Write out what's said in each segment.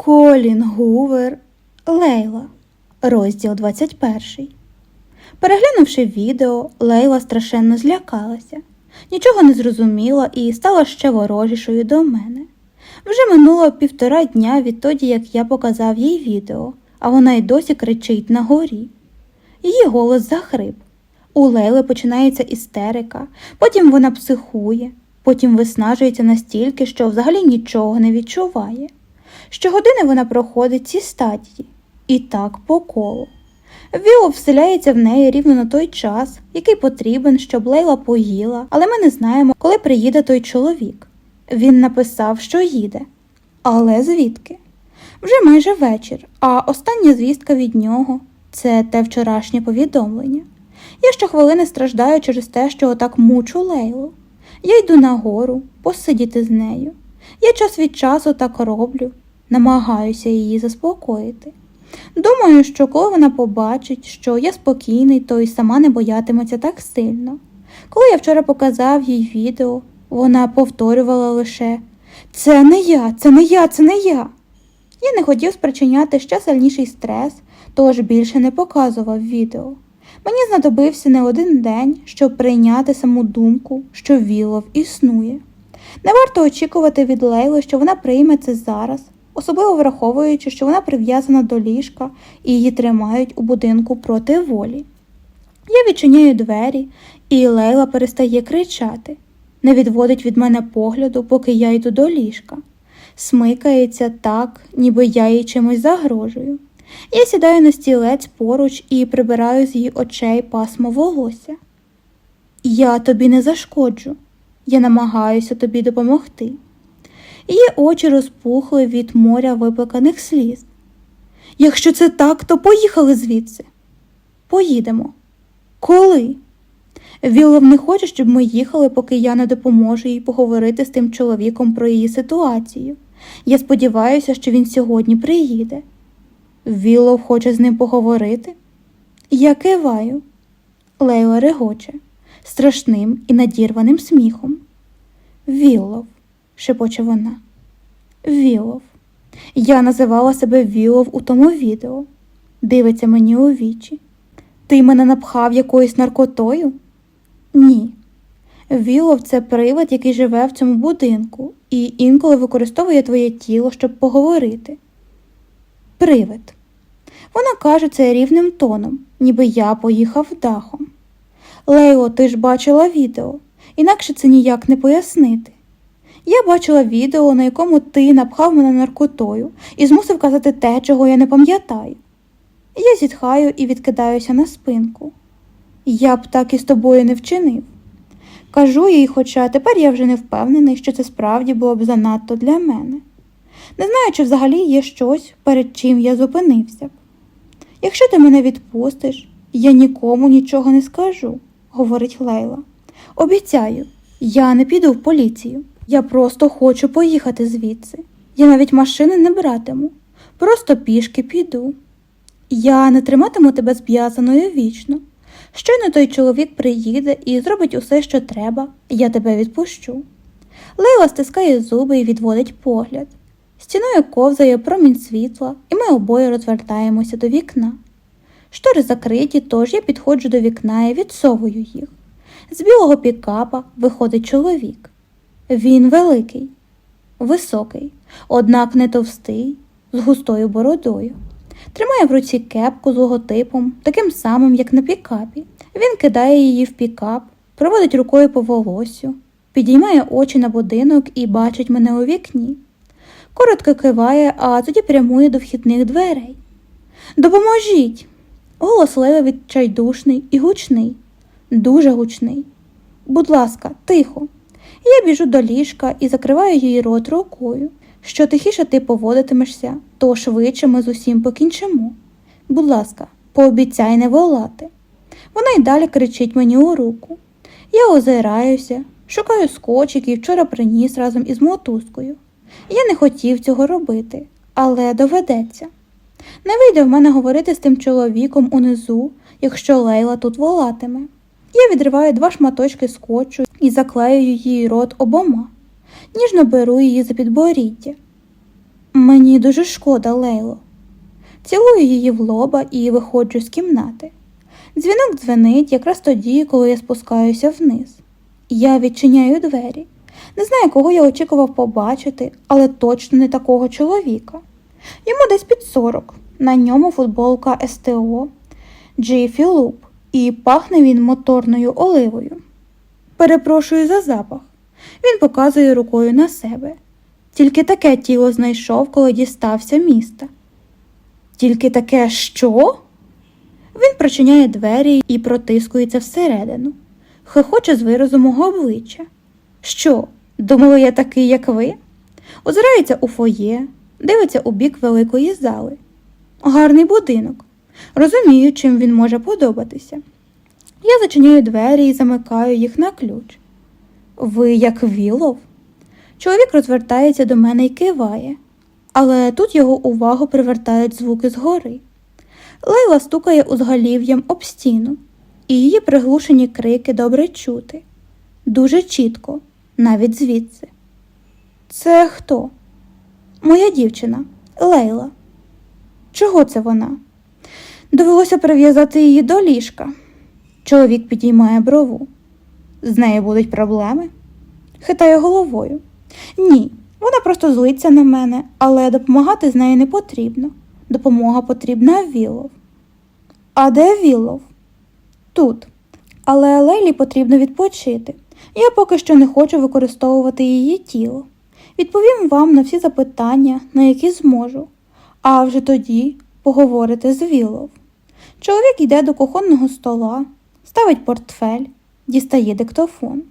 Колін Гувер Лейла, розділ 21. Переглянувши відео, Лейла страшенно злякалася, нічого не зрозуміла і стала ще ворожішою до мене. Вже минуло півтора дня відтоді, як я показав їй відео, а вона й досі кричить на горі. Її голос захрип. У Лейли починається істерика, потім вона психує, потім виснажується настільки, що взагалі нічого не відчуває. Щогодини вона проходить ці стадії, і так по колу. Віло вселяється в неї рівно на той час, який потрібен, щоб Лейла поїла, але ми не знаємо, коли приїде той чоловік. Він написав, що їде. Але звідки? Вже майже вечір, а остання звістка від нього це те вчорашнє повідомлення. Я щохвилини страждаю через те, що отак мучу Лейлу. Я йду нагору, посидіти з нею. Я час від часу так роблю, намагаюся її заспокоїти. Думаю, що коли вона побачить, що я спокійний, то й сама не боятиметься так сильно. Коли я вчора показав їй відео, вона повторювала лише Це не я, це не я, це не я. Я не хотів спричиняти ще сильніший стрес, тож більше не показував відео. Мені знадобився не один день, щоб прийняти саму думку, що Вілов існує. Не варто очікувати від Лейли, що вона прийме це зараз, особливо враховуючи, що вона прив'язана до ліжка і її тримають у будинку проти волі. Я відчиняю двері, і Лейла перестає кричати, не відводить від мене погляду, поки я йду до ліжка. Смикається так, ніби я їй чимось загрожую. Я сідаю на стілець поруч і прибираю з її очей пасмо волосся. Я тобі не зашкоджу, я намагаюся тобі допомогти. Її очі розпухли від моря виплаканих сліз. Якщо це так, то поїхали звідси. Поїдемо. Коли? Вілов не хоче, щоб ми їхали, поки я не допоможу їй поговорити з тим чоловіком про її ситуацію. Я сподіваюся, що він сьогодні приїде. Вілов хоче з ним поговорити? Я киваю. Лейла регоче страшним і надірваним сміхом. Вілов, шепоче вона. Вілов. Я називала себе Вілов у тому відео. Дивиться мені у вічі. Ти мене напхав якоюсь наркотою? Ні. Вілов це привид, який живе в цьому будинку, і інколи використовує твоє тіло, щоб поговорити. Привид. Вона каже це рівним тоном, ніби я поїхав дахом. Лейло, ти ж бачила відео, інакше це ніяк не пояснити. Я бачила відео, на якому ти напхав мене наркотою і змусив казати те, чого я не пам'ятаю. Я зітхаю і відкидаюся на спинку. Я б так і з тобою не вчинив. Кажу їй, хоча тепер я вже не впевнений, що це справді було б занадто для мене. Не знаю, чи взагалі є щось, перед чим я зупинився б. Якщо ти мене відпустиш, я нікому нічого не скажу, говорить Лейла. Обіцяю, я не піду в поліцію. Я просто хочу поїхати звідси. Я навіть машини не братиму, просто пішки піду. Я не триматиму тебе зв'язаною вічно. Щойно той чоловік приїде і зробить усе, що треба, я тебе відпущу. Лейла стискає зуби і відводить погляд. Стіною ковзає промінь світла, і ми обоє розвертаємося до вікна. Штори закриті, тож я підходжу до вікна і відсовую їх. З білого пікапа виходить чоловік. Він великий, високий, однак не товстий, з густою бородою. Тримає в руці кепку з логотипом, таким самим, як на пікапі. Він кидає її в пікап, проводить рукою по волосю, підіймає очі на будинок і бачить мене у вікні. Коротко киває, а тоді прямує до вхідних дверей. Допоможіть! Голос Леви відчайдушний і гучний, дуже гучний. Будь ласка, тихо. Я біжу до ліжка і закриваю її рот рукою. Що тихіше ти поводитимешся, то швидше ми з усім покінчимо. Будь ласка, пообіцяй не волати. Вона й далі кричить мені у руку. Я озираюся, шукаю скотч, який вчора приніс разом із мотузкою. Я не хотів цього робити, але доведеться. Не вийде в мене говорити з тим чоловіком унизу, якщо Лейла тут волатиме. Я відриваю два шматочки скотчу і заклеюю її рот обома. Ніжно беру її за підборіддя. Мені дуже шкода, Лейло. Цілую її в лоба і виходжу з кімнати. Дзвінок дзвенить якраз тоді, коли я спускаюся вниз. Я відчиняю двері. Не знаю, кого я очікував побачити, але точно не такого чоловіка. Йому десь під 40. На ньому футболка СТО Джейфі Луп, і пахне він моторною оливою. Перепрошую за запах. Він показує рукою на себе. Тільки таке тіло знайшов, коли дістався міста. Тільки таке що? Він прочиняє двері і протискується всередину. Хихоче з виразу мого обличчя. Що, думали, я такий, як ви? Озирається у фоє, дивиться у бік великої зали. Гарний будинок. Розумію, чим він може подобатися. Я зачиняю двері і замикаю їх на ключ. Ви як Вілов? Чоловік розвертається до мене і киває, але тут його увагу привертають звуки згори. Лейла стукає узголів'ям об стіну, і її приглушені крики добре чути. Дуже чітко, навіть звідси. Це хто? Моя дівчина, Лейла. Чого це вона? Довелося прив'язати її до ліжка. Чоловік підіймає брову. З нею будуть проблеми? Хитає головою. Ні, вона просто злиться на мене, але допомагати з нею не потрібно. Допомога потрібна Вілов. А де Вілов? Тут. Але Лейлі потрібно відпочити. Я поки що не хочу використовувати її тіло. Відповім вам на всі запитання, на які зможу, а вже тоді поговорите з Вілов. Чоловік йде до кухонного стола, ставить портфель, дістає диктофон.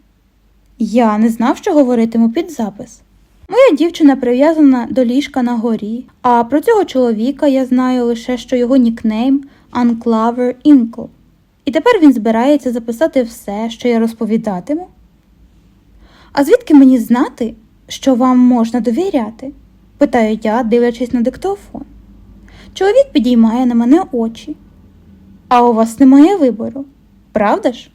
Я не знав, що говоритиму під запис. Моя дівчина прив'язана до ліжка на горі, а про цього чоловіка я знаю лише, що його нікнейм Unclaver Inkle. І тепер він збирається записати все, що я розповідатиму. А звідки мені знати, що вам можна довіряти? питаю я, дивлячись на диктофон. Чоловік підіймає на мене очі. А у вас немає вибору, правда ж?